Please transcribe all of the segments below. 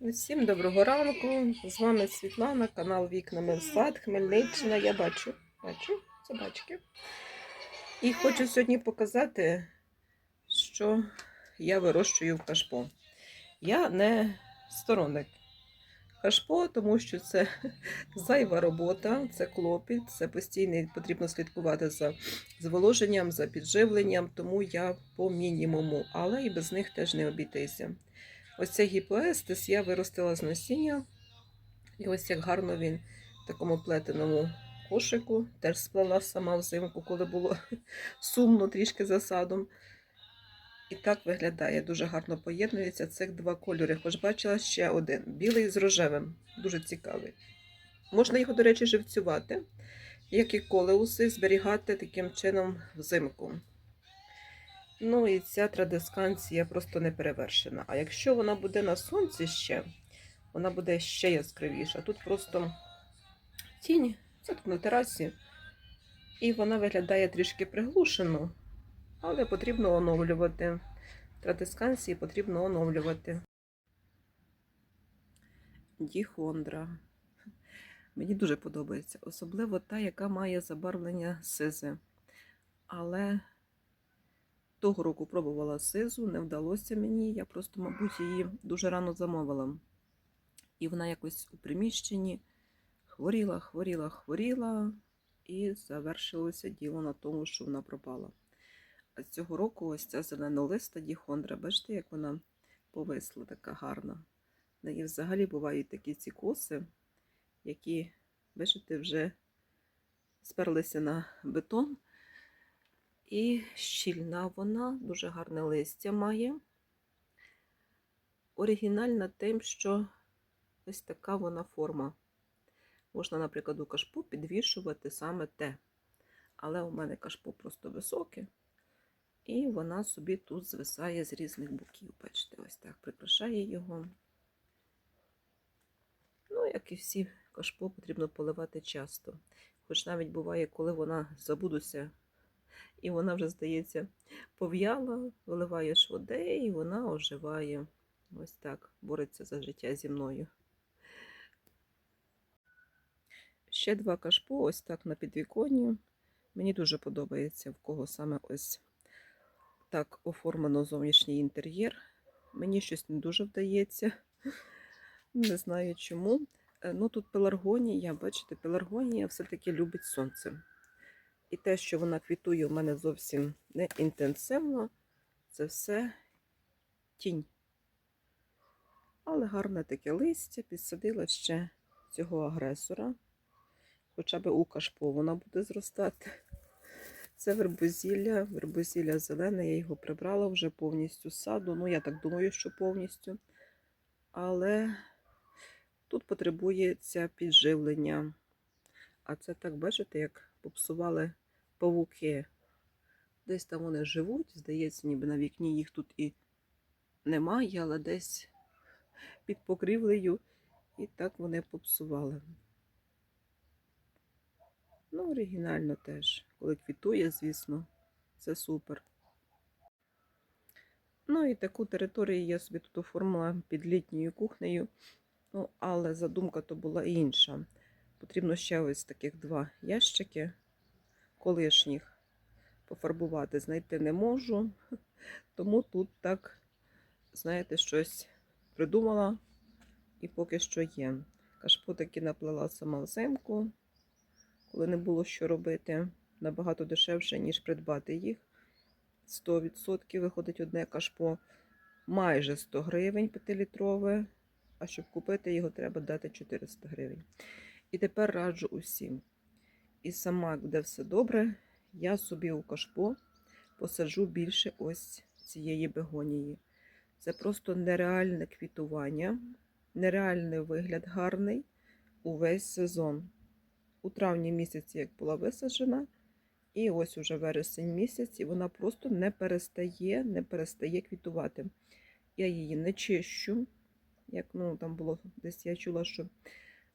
Всім доброго ранку. З вами Світлана, канал Вікнами в сад, Хмельниччина. Я бачу, бачу собачки. І хочу сьогодні показати, що я вирощую в кашпо. Я не сторонник кашпо, тому що це зайва робота, це клопіт, це постійно потрібно слідкувати за зволоженням, за підживленням, тому я по мінімуму, але і без них теж не обійтися. Ось цей гіпоестис я виростила з насіння. І ось як гарно він в такому плетеному кошику. Теж сплела сама взимку, коли було сумно трішки за садом. І так виглядає, дуже гарно поєднується цих два кольори. Хоч бачила ще один білий з рожевим, дуже цікавий. Можна його, до речі, живцювати, як і колеуси, зберігати таким чином взимку. Ну і ця традисканція просто не перевершена. А якщо вона буде на сонці ще, вона буде ще яскравіша. Тут просто тінь, це тут на терасі, і вона виглядає трішки приглушено, але потрібно оновлювати. Традисканції потрібно оновлювати. Діхондра. Мені дуже подобається, особливо та, яка має забарвлення сизи. Але того року пробувала сизу, не вдалося мені. Я просто, мабуть, її дуже рано замовила. І вона якось у приміщенні хворіла, хворіла, хворіла, і завершилося діло на тому, що вона пропала. А цього року ось ця зеленолиста діхондра, бачите, як вона повисла, така гарна. Неї взагалі бувають такі ці коси, які, бачите, вже сперлися на бетон. І щільна вона, дуже гарне листя має. Оригінальна тим, що ось така вона форма. Можна, наприклад, у кашпо підвішувати саме те. Але у мене кашпо просто високе, і вона собі тут звисає з різних боків. Бачите, ось так прикрашає його. Ну, як і всі кашпо, потрібно поливати часто. Хоч навіть буває, коли вона забудуся і вона вже, здається, пов'яла, виливаєш води, і вона оживає. Ось так бореться за життя зі мною. Ще два кашпо, ось так на підвіконні. Мені дуже подобається, в кого саме ось так оформлено зовнішній інтер'єр. Мені щось не дуже вдається. Не знаю чому. Е, Ну тут пеларгонія, бачите, пеларгонія все-таки любить сонце. І те, що вона квітує, у мене зовсім не інтенсивно, це все тінь. Але гарне таке листя, підсадила ще цього агресора. Хоча б у кашпо вона буде зростати. Це вербозілля, вербозілля зелене, я його прибрала вже повністю з саду. Ну, я так думаю, що повністю. Але тут потребується підживлення. А це так, бачите, як попсували павуки. Десь там вони живуть, здається, ніби на вікні їх тут і немає, але десь під покрівлею і так вони попсували. Ну, оригінально теж. Коли квітує, звісно, це супер. Ну і таку територію я собі тут оформила під літньою кухнею. Ну, але задумка то була інша. Потрібно ще ось таких два ящики колишніх пофарбувати. Знайти не можу, тому тут так, знаєте, щось придумала і поки що є. Кашпо таки наплела сама взимку, коли не було що робити. Набагато дешевше, ніж придбати їх. 100% виходить одне кашпо майже 100 гривень 5-літрове, а щоб купити його, треба дати 400 гривень. І тепер раджу усім. І сама, де все добре, я собі у кашпо посаджу більше ось цієї бегонії. Це просто нереальне квітування, нереальний вигляд гарний увесь сезон. У травні місяці, як була висаджена, і ось уже вересень місяць, і вона просто не перестає, не перестає квітувати. Я її не чищу. Як ну, там було десь я чула, що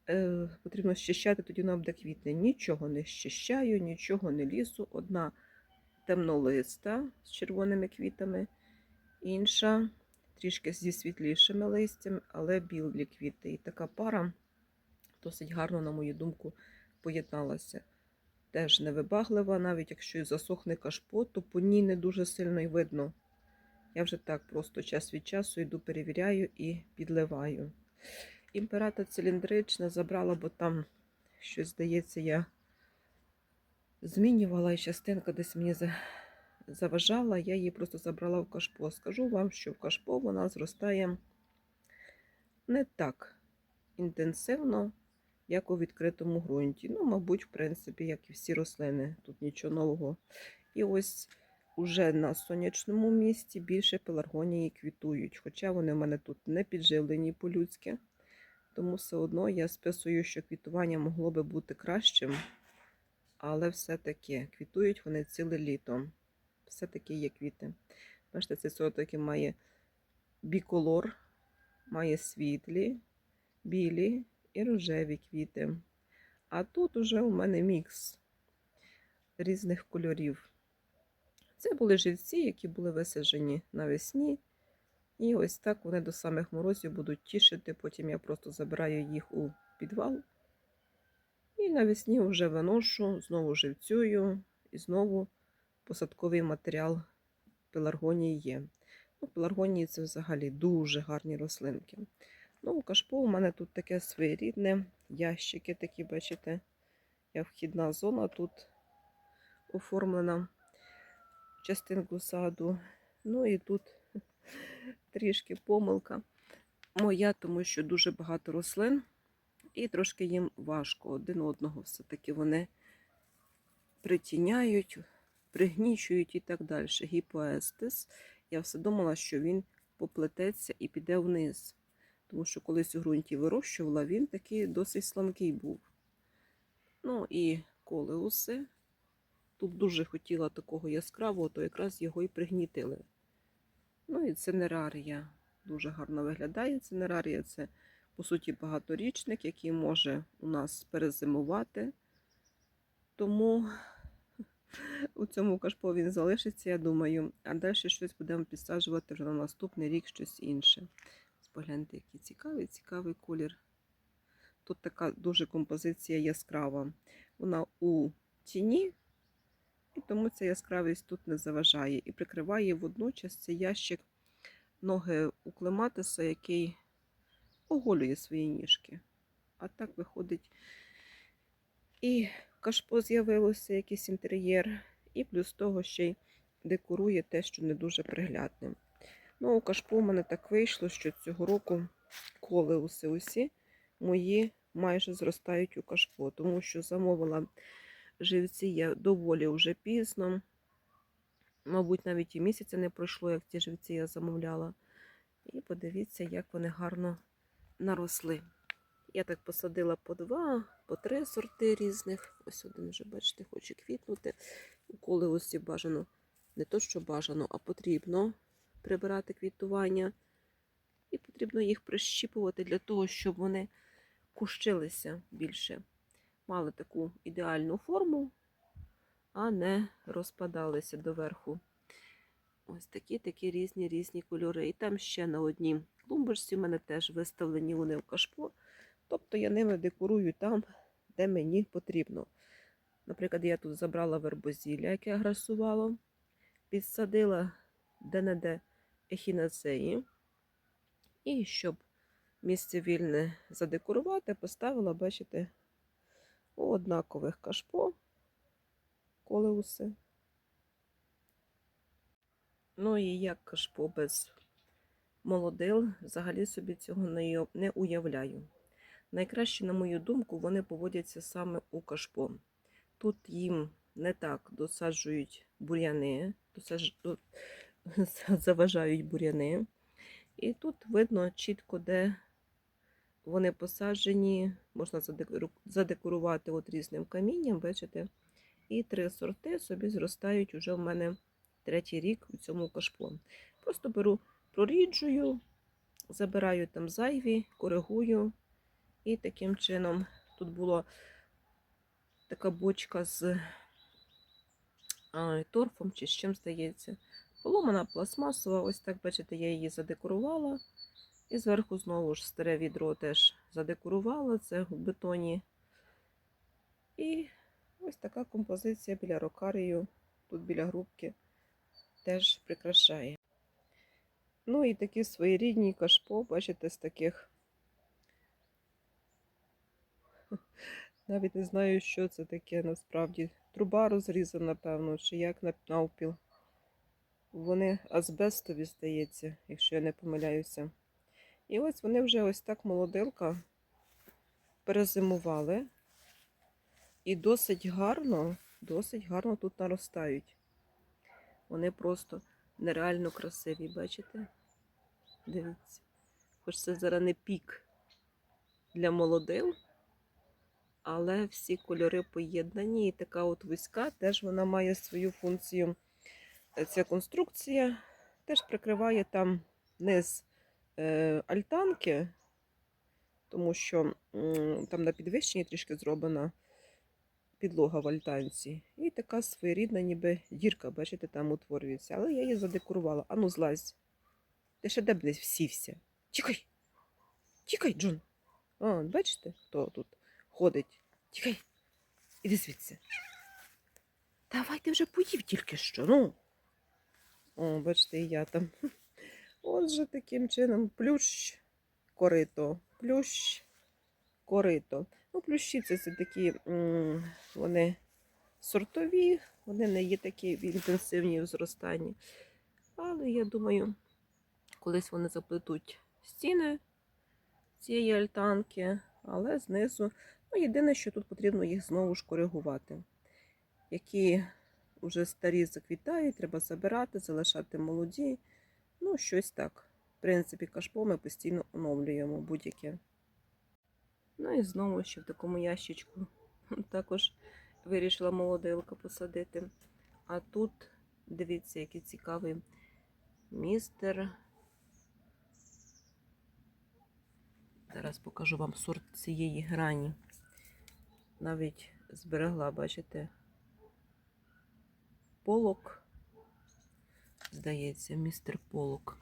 е, потрібно щищати, тоді вона буде квітне. Нічого не щищаю, нічого не лісу. Одна темнолиста з червоними квітами, інша трішки зі світлішими листями, але білі квіти. І така пара досить гарно, на мою думку, поєдналася. Теж невибаглива, навіть якщо і засохне кашпо, то по ній не дуже сильно й видно. Я вже так просто час від часу йду, перевіряю і підливаю. Імперата циліндрична забрала, бо там щось, здається, я змінювала і частинка десь мені заважала, я її просто забрала в кашпо. Скажу вам, що в кашпо вона зростає не так інтенсивно, як у відкритому ґрунті. Ну, мабуть, в принципі, як і всі рослини, тут нічого нового. І ось уже на сонячному місці більше пеларгонії квітують, хоча вони в мене тут не підживлені по-людськи. Тому все одно я списую, що квітування могло би бути кращим, але все-таки квітують вони ціле літо. Все-таки є квіти. Бачите, цей сорт таки має біколор, має світлі, білі і рожеві квіти. А тут уже у мене мікс різних кольорів. Це були живці, які були висаджені навесні. І ось так вони до самих морозів будуть тішити. Потім я просто забираю їх у підвал. І навесні вже виношу, знову живцюю і знову посадковий матеріал пеларгонії є. Ну, пеларгонії це взагалі дуже гарні рослинки. Ну, у кашпо у мене тут таке своєрідне. Ящики такі, бачите, я вхідна зона тут оформлена частинку саду. Ну і тут трішки помилка моя, тому що дуже багато рослин, і трошки їм важко один одного. Все-таки вони притіняють, пригнічують і так далі. Гіпоестис. Я все думала, що він поплететься і піде вниз. Тому що колись у ґрунті вирощувала, він такий досить слабкий був. Ну і колеуси. Тут дуже хотіла такого яскравого, то якраз його і пригнітили. Ну і цинерарія дуже гарно виглядає. Цинерарія це, по суті, багаторічник, який може у нас перезимувати. Тому у цьому кашпо він залишиться, я думаю. А далі щось будемо підсаджувати вже на наступний рік щось інше. Погляньте, який цікавий, цікавий колір. Тут така дуже композиція яскрава. Вона у тіні, і тому ця яскравість тут не заважає. І прикриває водночас цей ящик ноги у клематиса, який оголює свої ніжки. А так виходить і кашпо з'явилося, якийсь інтер'єр, і плюс того ще й декорує те, що не дуже приглядним. Ну, у кашпо в мене так вийшло, що цього року колеуси усі мої майже зростають у кашпо, тому що замовила живці я доволі вже пізно. Мабуть, навіть і місяця не пройшло, як ці живці я замовляла. І подивіться, як вони гарно наросли. Я так посадила по два, по три сорти різних. Ось один вже, бачите, хоче квітнути. У колеусі бажано, не то, що бажано, а потрібно прибирати квітування. І потрібно їх прищіпувати для того, щоб вони кущилися більше. Мали таку ідеальну форму, а не розпадалися доверху. Ось такі такі різні різні кольори. І там ще на одній клумбочці в мене теж виставлені вони в кашпо. Тобто я ними декорую там, де мені потрібно. Наприклад, я тут забрала вербозілля, яке грасувало, підсадила де-не-де ехінацеї. І щоб місце вільне задекорувати, поставила, бачите, у однакових кашпо колеуси. Ну і як кашпо без молодил, взагалі собі цього не уявляю. Найкраще, на мою думку, вони поводяться саме у кашпо. Тут їм не так досаджують бур'яни, досаж... заважають бур'яни. І тут видно чітко, де вони посаджені, можна задекорувати от різним камінням, бачите. І три сорти собі зростають уже в мене третій рік у цьому кашпо. Просто беру, проріджую, забираю там зайві, коригую. І таким чином тут була така бочка з торфом чи з чим здається. Поломана пластмасова, ось так, бачите, я її задекорувала. І зверху знову ж старе відро теж задекорувала, це в бетоні. І ось така композиція біля рокарію, тут біля грубки, теж прикрашає. Ну і такі своєрідні кашпо, бачите, з таких. Навіть не знаю, що це таке насправді. Труба розрізана, напевно, чи як на- навпіл. Вони азбестові, здається, якщо я не помиляюся. І ось вони вже ось так молодилка перезимували. І досить гарно, досить гарно тут наростають. Вони просто нереально красиві, бачите? Дивіться. Хоч це зараз не пік для молодил, але всі кольори поєднані. І така от вузька теж вона має свою функцію. Ця конструкція теж прикриває там низ альтанки, тому що там на підвищенні трішки зроблена підлога в альтанці. І така своєрідна, ніби дірка, бачите, там утворюється. Але я її задекорувала. Ану, злазь. Ти ще де б десь всівся? Тікай! Тікай, Джон. О, бачите, хто тут ходить? Тікай. Іди звідси. Давай ти вже поїв тільки що, ну. О, бачите, і я там. Отже, таким чином плющ, корито, плющ, корито. Ну, плющі це, це такі, вони сортові, вони не є такі інтенсивні в зростанні. Але я думаю, колись вони заплетуть стіни цієї альтанки, але знизу. Ну, єдине, що тут потрібно їх знову ж коригувати. Які вже старі заквітають, треба забирати, залишати молоді. Ну, щось так. В принципі, кашпо ми постійно оновлюємо будь-яке. Ну і знову ще в такому ящичку також вирішила молодилка посадити. А тут, дивіться, який цікавий містер. Зараз покажу вам сорт цієї грані. Навіть зберегла, бачите, полок. Здається, містер полок.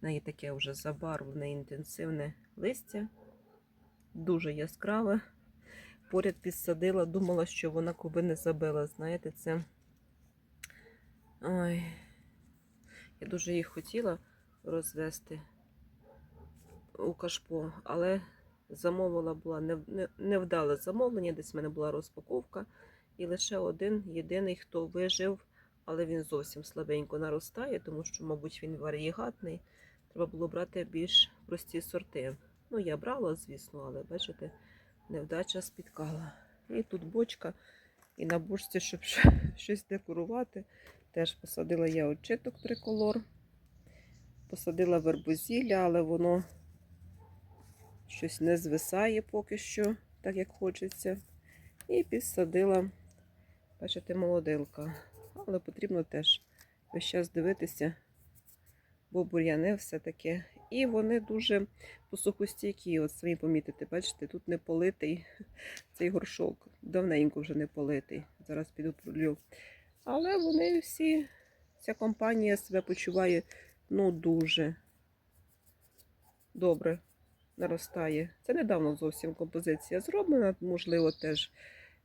В неї таке вже забарвлене інтенсивне листя. Дуже яскраве. Поряд підсадила, думала, що вона коби не забила. Знаєте, це. Ой. Я дуже їх хотіла розвести у кашпо, але замовила була не- не- невдале замовлення, десь в мене була розпаковка. І лише один єдиний, хто вижив, але він зовсім слабенько наростає, тому що, мабуть, він варієгатний. Треба було брати більш прості сорти. Ну, я брала, звісно, але бачите, невдача спіткала. І тут бочка, і на бочці, щоб щось декорувати. Теж посадила я очиток триколор. Посадила вербозілля, але воно щось не звисає поки що, так як хочеться. І підсадила, бачите, молодилка. Але потрібно теж весь час дивитися, бо бур'яни все-таки. І вони дуже посухостійкі, от самі помітите, бачите, тут не политий цей горшок. Давненько вже не политий. Зараз піду пролю. Але вони всі, ця компанія себе почуває ну дуже добре наростає. Це недавно зовсім композиція зроблена, можливо, теж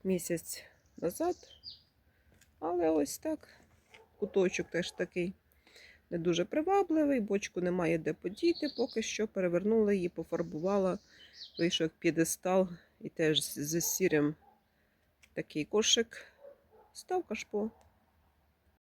місяць назад. Але ось так. Куточок теж такий не дуже привабливий, бочку немає де подіти, поки що перевернула її, пофарбувала, вийшов п'єдестал і теж з сірим такий кошик. Став кашпо.